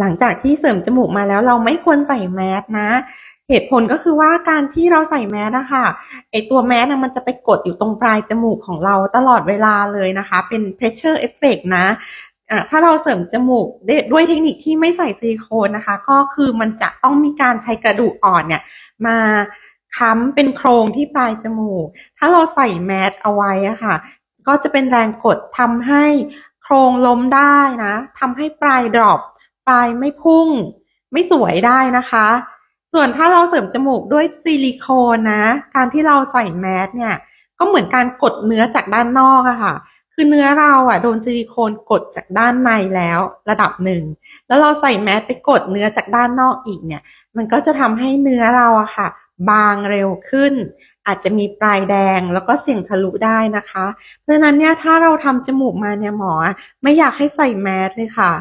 หลังจากที่เสริมจมูกมาแล้วเราไม่ควรใส่แมสนะ เหตุผลก็คือว่าการที่เราใส่แมสอะค่ะไอตัวแมสนะมันจะไปกดอยู่ตรงปลายจมูกของเราตลอดเวลาเลยนะคะ เป็น pressure effect นะอะถ้าเราเสริมจมูกด้วยด้วยเทคนิคที่ไม่ใส่ซิลิโคนนะคะ ก็คือมันจะต้องมีการใช้กระดูกอ่อนเนี่ยมาค้ำเป็นโครงที่ปลายจมูก ถ้าเราใส่แมสเอาไว้อะค่ะ ก็จะเป็นแรงกดทำให้โครงล้มได้นะทำให้ปลายดรอป ปลายไม่พุ่ง ไม่สวยได้นะคะ ส่วนถ้าเราเสริมจมูกด้วยซิลิโคนนะ การที่เราใส่แมสเนี่ย ก็เหมือนการกดเนื้อจากด้านนอกอะค่ะ คือเนื้อเราอะโดนซิลิโคนกดจากด้านในแล้วระดับหนึ่ง แล้วเราใส่แมสไปกดเนื้อจากด้านนอกอีกเนี่ย มันก็จะทำให้เนื้อเราอะค่ะ บางเร็วขึ้นอาจจะมีปลายแดงแล้วก็เสี่ยงทะลุได้นะคะ เพราะฉะนั้นเนี่ยถ้าเราทำจมูกมาเนี่ยหมอ ไม่อยากให้ใส่แมสเลยค่ะ